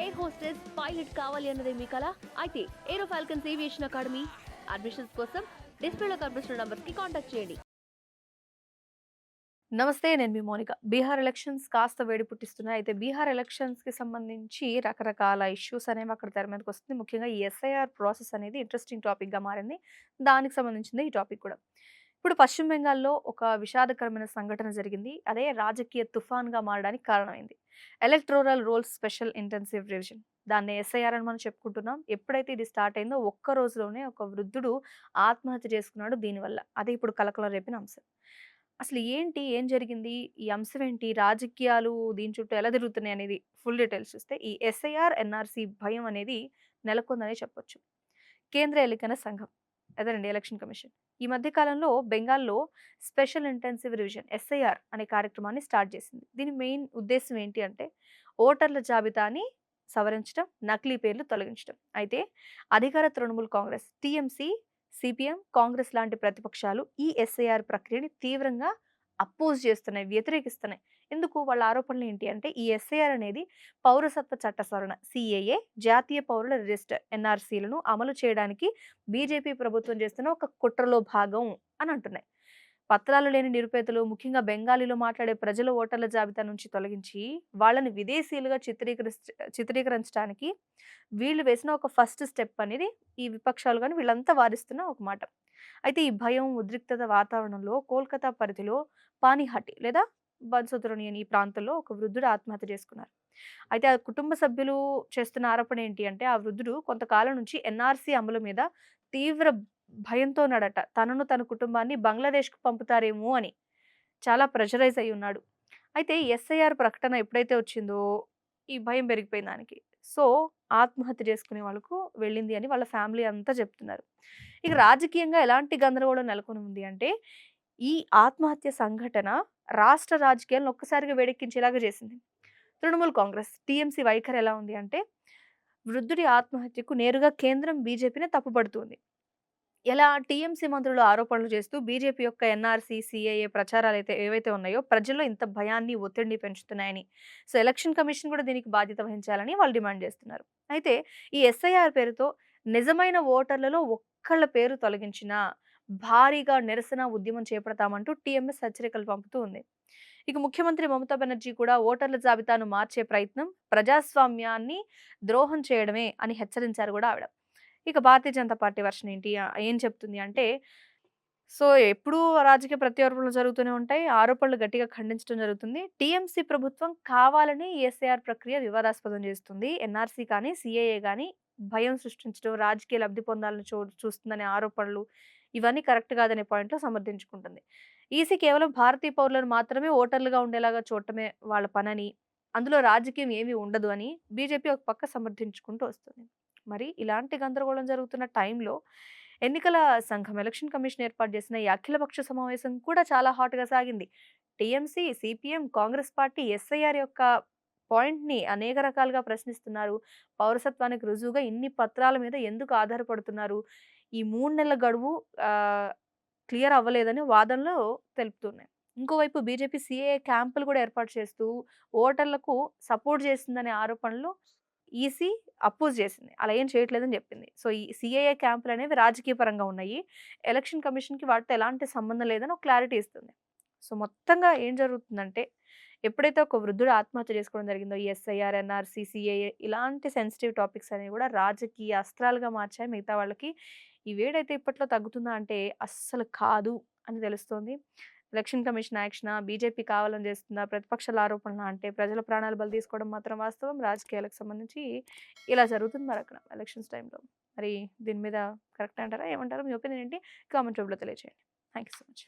Air hostess pilot కావాలి అన్నదే మీ కల? అయితే aero falcons aviation academy admissions కోసం డిస్ప్లేలో కనిపిస్తున్న నంబర్స్కి కాంటాక్ట్ చేయండి. నమస్తే నేను మీ మోనిక. బీహార్ ఎలక్షన్స్ కాస్త వేడి పుట్టిస్తున్నాయి. అయితే బీహార్ ఎలక్షన్స్కి సంబంధించి రకరకాల ఇష్యూస్ అనేవి అక్కడ తెర మీదకి వస్తుంది. ముఖ్యంగా ఈ ఎస్ఐఆర్ ప్రాసెస్ అనేది ఇంట్రెస్టింగ్ టాపిక్గా మారింది. దానికి సంబంధించింది ఈ టాపిక్ కూడా. ఇప్పుడు పశ్చిమ బెంగాల్లో ఒక విషాదకరమైన సంఘటన జరిగింది. అదే రాజకీయ తుఫాన్గా మారడానికి కారణమైంది. Electoral rolls special intensive revision. దాన్ని ఎస్ఐఆర్ అని మనం చెప్పుకుంటున్నాం. ఎప్పుడైతే ఇది స్టార్ట్ అయిందో ఒక్క రోజులోనే ఒక వృద్ధుడు ఆత్మహత్య చేసుకున్నాడు దీనివల్ల. అదే ఇప్పుడు కలకలం రేపిన అంశం. అసలు ఏంటి? ఏం జరిగింది? ఈ అంశం ఏంటి? రాజకీయాలు దీని చుట్టూ ఎలా తిరుగుతున్నాయి అనేది ఫుల్ డీటెయిల్స్ చూస్తే ఈ ఎస్ఐఆర్ ఎన్ఆర్సీ భయం అనేది నెలకొందనే చెప్పొచ్చు. కేంద్ర ఎన్నికల సంఘం. అదేనండి. Election commission. ఈ మధ్య కాలంలో బెంగాల్లో స్పెషల్ ఇంటెన్సివ్ రివిజన్ ఎస్ఐఆర్ అనే కార్యక్రమాన్ని స్టార్ట్ చేసింది. దీని మెయిన్ ఉద్దేశం ఏంటి అంటే ఓటర్ల జాబితాని సవరించడం నకిలీ పేర్లు తొలగించడం అయితే అధికార Trinamool Congress TMC CPM Congress లాంటి ప్రతిపక్షాలు ఈ ఎస్ఐఆర్ ప్రక్రియని తీవ్రంగా అపోజ్ చేస్తున్నాయి వ్యతిరేకిస్తున్నాయి. ఎందుకు? వాళ్ళ ఆరోపణలు ఏంటి అంటే ఈ ఎస్ఐఆర్ అనేది పౌరసత్వ చట్ట సవరణ సిఏఏ జాతీయ పౌరుల రిజిస్టర్ ఎన్ఆర్సీలను అమలు చేయడానికి బీజేపీ ప్రభుత్వం చేస్తున్న ఒక కుట్రలో భాగం అని అంటున్నాయి. పత్రాలు లేని నిరుపేదలు ముఖ్యంగా బెంగాలీలో మాట్లాడే ప్రజల ఓటర్ల జాబితా నుంచి తొలగించి వాళ్ళని విదేశీయులుగా చిత్రీకరి చిత్రీకరించడానికి వీళ్ళు వేసిన ఒక ఫస్ట్ స్టెప్ అనేది ఈ విపక్షాలు కానీ వీళ్ళంతా వారిస్తున్న ఒక మాట. అయితే ఈ భయం ఉద్రిక్తత వాతావరణంలో కోల్కతా పరిధిలో పానీహట్టి లేదా బన్సోతురని అని ఈ ప్రాంతంలో ఒక వృద్ధుడు ఆత్మహత్య చేసుకున్నారు. అయితే ఆ కుటుంబ సభ్యులు చేస్తున్న ఆరోపణ ఏంటి అంటే ఆ వృద్ధుడు కొంతకాలం నుంచి ఎన్ఆర్సీ అమలు మీద తీవ్ర భయంతో ఉన్నాడట. తనను తన కుటుంబాన్ని బంగ్లాదేశ్కు పంపుతారేమో అని. చాలా ప్రెషరైజ్ అయి ఉన్నాడు. అయితే ఎస్ఐఆర్ ప్రకటన ఎప్పుడైతే వచ్చిందో ఈ భయం పెరిగిపోయింది దానికి. సో ఆత్మహత్య చేసుకునే వాళ్ళకు వెళ్ళింది అని వాళ్ళ ఫ్యామిలీ అంతా చెప్తున్నారు. ఇక రాజకీయంగా ఎలాంటి గందరగోళం నెలకొని ఉంది అంటే ఈ ఆత్మహత్య సంఘటన రాష్ట్ర రాజకీయాలను ఒక్కసారిగా వేడెక్కించేలాగా చేసింది. తృణమూల్ కాంగ్రెస్ టీఎంసీ వైఖరి ఎలా ఉంది అంటే వృద్ధుడి ఆత్మహత్యకు నేరుగా కేంద్రం బీజేపీనే తప్పుపడుతుంది. ఎలా టీఎంసీ మంత్రులు ఆరోపణలు చేస్తూ బీజేపీ యొక్క ఎన్ఆర్సీ సిఐఏ ప్రచారాలు అయితే ఏవైతే ఉన్నాయో ప్రజల్లో ఇంత భయాన్ని ఒత్తిడిని పెంచుతున్నాయని సో ఎలక్షన్ కమిషన్ కూడా దీనికి బాధ్యత వహించాలని వాళ్ళు డిమాండ్ చేస్తున్నారు. అయితే ఈ ఎస్ఐఆర్ పేరుతో నిజమైన ఓటర్లలో ఒక్కళ్ళ పేరు తొలగించిన భారీగా నిరసన ఉద్యమం చేపడతామంటూ టీఎంఎస్ హెచ్చరికలు పంపుతూ ఉంది. ఇక ముఖ్యమంత్రి మమతా బెనర్జీ కూడా ఓటర్ల జాబితాను మార్చే ప్రయత్నం ప్రజాస్వామ్యాన్ని ద్రోహం చేయడమే అని హెచ్చరించారు కూడా ఆవిడ. ఇక భారతీయ జనతా పార్టీ వర్షన్ ఏంటి? ఏం చెప్తుంది అంటే సో ఎప్పుడూ రాజకీయ ప్రత్యారోపణలు జరుగుతూనే ఉంటాయి. ఆరోపణలు గట్టిగా ఖండించడం జరుగుతుంది. టీఎంసీ ప్రభుత్వం కావాలని ఎస్ఐఆర్ ప్రక్రియ వివాదాస్పదం చేస్తుంది. ఎన్ఆర్సీ కానీ సిఏఏ కానీ భయం సృష్టించడం రాజకీయ లబ్ధి పొందాలని చూ చూస్తుందనే ఆరోపణలు ఇవన్నీ కరెక్ట్ కాదనే పాయింట్లో సమర్థించుకుంటుంది. ఈసీ కేవలం భారతీయ పౌరులను మాత్రమే ఓటర్లుగా ఉండేలాగా చూడటమే వాళ్ళ పనని అందులో రాజకీయం ఏమీ ఉండదు అని బీజేపీ ఒక పక్క సమర్థించుకుంటూ వస్తుంది. మరి ఇలాంటి గందరగోళం జరుగుతున్న టైంలో ఎన్నికల సంఘం ఎలక్షన్ కమిషన్ ఏర్పాటు చేసిన ఈ అఖిలపక్ష సమావేశం కూడా చాలా హాట్గా సాగింది. TMC CPM Congress party SIR యొక్క పాయింట్ని అనేక రకాలుగా ప్రశ్నిస్తున్నారు. పౌరసత్వానికి రుజువుగా ఇన్ని పత్రాల మీద ఎందుకు ఆధారపడుతున్నారు? ఈ మూడు నెలల గడువు క్లియర్ అవ్వలేదని వాదనలో తెలుపుతున్నాయి. ఇంకోవైపు బీజేపీ సీఏ క్యాంపులు కూడా ఏర్పాటు చేస్తూ ఓటర్లకు సపోర్ట్ చేస్తుందనే ఆరోపణలు ఈసీ అపోజ్ చేసింది. అలా ఏం చేయట్లేదని చెప్పింది. సో ఈ సిఐఏ క్యాంపులు అనేవి రాజకీయ పరంగా ఉన్నాయి. ఎలక్షన్ కమిషన్కి వాటితో ఎలాంటి సంబంధం లేదని ఒక క్లారిటీ ఇస్తుంది. సో మొత్తంగా ఏం జరుగుతుందంటే ఎప్పుడైతే ఒక వృద్ధుడు ఆత్మహత్య చేసుకోవడం జరిగిందో ఎస్ఐఆర్ ఎన్ఆర్సీ సిఏఏ ఇలాంటి సెన్సిటివ్ టాపిక్స్ అనేవి కూడా రాజకీయ అస్త్రాలుగా మార్చాయి. మిగతా వాళ్ళకి ఈ వేడైతే ఇప్పట్లో తగ్గుతుందా అంటే అస్సలు కాదు అని తెలుస్తోంది. ఎలక్షన్ కమిషన్ యాక్షన్ బీజేపీ కావాలని చేస్తుందా ప్రతిపక్షాల ఆరోపణలు అంటే ప్రజల ప్రాణాలు బలి తీసుకోవడం మాత్రం వాస్తవం. రాజకీయాలకు సంబంధించి ఇలా జరుగుతుంది మరి అక్కడ ఎలక్షన్స్ టైంలో. మరి దీని మీద కరెక్ట్ అంటారా? ఏమంటారు? మీ ఒపీనియన్ ఏంటి? కామెంట్ రూపంలో తెలియజేయండి థ్యాంక్ యూ సో మచ్.